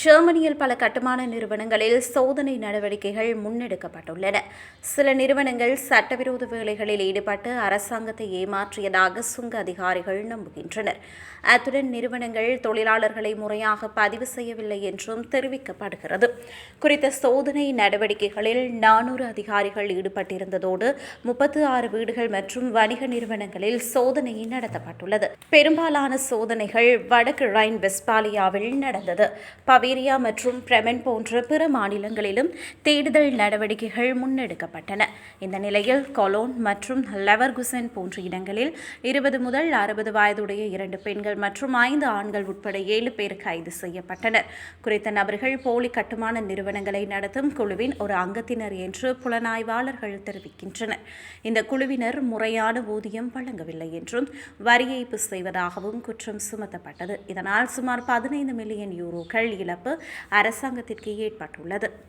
ஜெர்மனியில் பல கட்டுமான நிறுவனங்களில் சோதனை நடவடிக்கைகள் முன்னெடுக்கப்பட்டுள்ளன. சில நிறுவனங்கள் சட்டவிரோத வேலைகளில் ஈடுபட்டு அரசாங்கத்தை ஏமாற்றியதாக சுங்க அதிகாரிகள் நம்புகின்றனர். அத்துடன் நிறுவனங்கள் தொழிலாளர்களை முறையாக பதிவு செய்யவில்லை என்றும் தெரிவிக்கப்படுகிறது. குறித்த சோதனை நடவடிக்கைகளில் நானூறு அதிகாரிகள் ஈடுபட்டிருந்ததோடு முப்பத்து ஆறு வீடுகள் மற்றும் வணிக நிறுவனங்களில் சோதனை நடத்தப்பட்டுள்ளது. பெரும்பாலான சோதனைகள் வடக்கு ரைன் வெஸ்பாலியாவில் நடந்தது. பவி பவேரியா மற்றும் பிரமென் போன்ற பிற மாநிலங்களிலும் தேடுதல் நடவடிக்கைகள் முன்னெடுக்கப்பட்டன. இந்த நிலையில் கொலோன் மற்றும் லெவர்குசன் போன்ற இடங்களில் இருபது முதல் அறுபது வயதுடைய இரண்டு பெண்கள் மற்றும் ஐந்து ஆண்கள் உட்பட ஏழு பேர் கைது செய்யப்பட்டனர். குறித்த நபர்கள் போலி கட்டுமான நிறுவனங்களை நடத்தும் குழுவின் ஒரு அங்கத்தினர் என்று புலனாய்வாளர்கள் தெரிவிக்கின்றனர். இந்த குழுவினர் முறையான ஊதியம் வழங்கவில்லை என்றும் வரி ஏய்ப்பு செய்வதாகவும் குற்றம் சுமத்தப்பட்டது. இதனால் சுமார் பதினைந்து மில்லியன் யூரோக்கள் இழப்பு அரசாங்கத்திற்கு ஏற்பட்டுள்ளது.